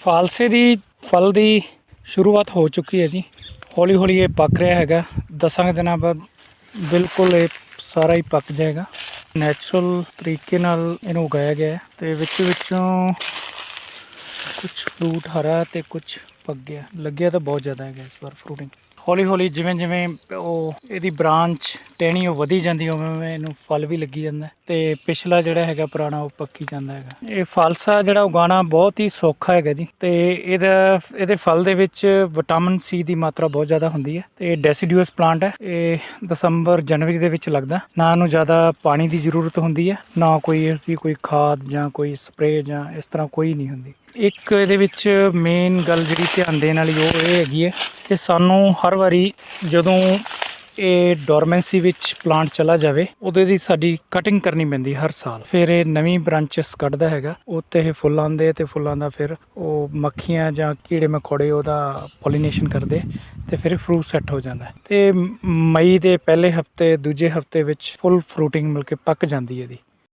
False ਦੀ ਫਲ ਦੀ ਸ਼ੁਰੂਆਤ ਹੋ ਚੁੱਕੀ ਹੈ ਜੀ। ਹੌਲੀ ਹੌਲੀ ਇਹ ਪੱਕ ਰਿਹਾ ਹੈਗਾ। ਦਸਾਂ ਕੁ ਦਿਨਾਂ ਬਾਅਦ ਬਿਲਕੁਲ ਇਹ ਸਾਰਾ ਹੀ ਪੱਕ ਜਾਏਗਾ। ਨੈਚੁਰਲ ਤਰੀਕੇ ਨਾਲ ਇਹਨੂੰ ਉਗਾਇਆ ਗਿਆ ਹੈ ਤੇ ਵਿੱਚ ਵਿੱਚੋਂ ਕੁਝ ਫਰੂਟ ਹਰਾ ਤੇ ਕੁਝ ਪੱਕ ਗਿਆ ਲੱਗਿਆ ਤਾਂ ਬਹੁਤ ਜ਼ਿਆਦਾ ਹੈਗਾ ਇਸ ਵਾਰ ਫਰੂਟਿੰਗ ਹੌਲੀ ਹੌਲੀ ਜਿਵੇਂ ਜਿਵੇਂ ਉਹ ਇਹਦੀ ਬ੍ਰਾਂਚ ਟਹਿਣੀ ਉਹ ਵਧੀ ਜਾਂਦੀ ਉਵੇਂ ਉਵੇਂ ਇਹਨੂੰ ਫਲ ਵੀ ਲੱਗੀ ਜਾਂਦਾ ਹੈ। ਤੇ ਪਿਛਲਾ ਜਿਹੜਾ ਹੈਗਾ ਪੁਰਾਣਾ ਉਹ ਪੱਕੀ ਜਾਂਦਾ ਹੈਗਾ। ਇਹ ਫਾਲਸਾ ਜਿਹੜਾ ਉਗਾਉਣਾ ਬਹੁਤ ਹੀ ਸੌਖਾ ਹੈਗਾ ਜੀ। ਤੇ ਇਹਦਾ, ਇਹਦੇ ਫਲ ਦੇ ਵਿੱਚ ਵਿਟਾਮਿਨ ਸੀ ਦੀ ਮਾਤਰਾ ਬਹੁਤ ਜ਼ਿਆਦਾ ਹੁੰਦੀ ਹੈ। ਤੇ ਡੈਸੀਡਿਊਸ ਪਲਾਂਟ ਹੈ। ਇਹ ਦਸੰਬਰ, ਜਨਵਰੀ ਦੇ ਵਿੱਚ ਲੱਗਦਾ ਨਾ ਨੂੰ ਜ਼ਿਆਦਾ ਪਾਣੀ ਦੀ ਜ਼ਰੂਰਤ ਹੁੰਦੀ ਹੈ, ਨਾ ਕੋਈ ਇਸ ਦੀ ਕੋਈ ਖਾਦ ਜਾਂ ਕੋਈ ਸਪਰੇਅ ਜਾਂ ਇਸ ਤਰ੍ਹਾਂ ਕੋਈ ਨਹੀਂ ਹੁੰਦੀ। ਇੱਕ ਇਹਦੇ ਵਿੱਚ ਮੇਨ ਗੱਲ ਜਿਹੜੀ ਧਿਆਨ ਦੇਣ ਵਾਲੀ ਉਹ ਇਹ ਹੈਗੀ ਹੈ ਕਿ ਸਾਨੂੰ ਹਰ ਵਾਰੀ ਜਦੋਂ ਇਹ ਡੋਰਮੈਂਸੀ ਵਿੱਚ ਪਲਾਂਟ ਚਲਾ ਜਾਵੇ, ਉਹਦੇ ਦੀ ਸਾਡੀ ਕਟਿੰਗ ਕਰਨੀ ਪੈਂਦੀ ਹਰ ਸਾਲ ਫਿਰ ਇਹ ਨਵੀਂ ਬ੍ਰਾਂਚਸ ਕੱਢਦਾ ਹੈਗਾ ਉੱਤੇ ਇਹ ਫੁੱਲ ਆਉਂਦੇ ਤੇ ਫੁੱਲਾਂ ਦਾ ਫਿਰ ਉਹ ਮੱਖੀਆਂ ਜਾਂ ਕੀੜੇ ਮਕੌੜੇ ਉਹਦਾ ਪੋਲੀਨੇਸ਼ਨ ਕਰਦੇ ਤੇ ਫਿਰ ਫਰੂਟ ਸੈੱਟ ਹੋ ਜਾਂਦਾ ਹੈ। ਤੇ ਮਈ ਦੇ ਪਹਿਲੇ ਹਫ਼ਤੇ, ਦੂਜੇ ਹਫ਼ਤੇ ਵਿੱਚ ਫੁੱਲ ਫਰੂਟਿੰਗ ਮਿਲ ਕੇ ਪੱਕ ਜਾਂਦੀ ਹੈ ਇਹਦੀ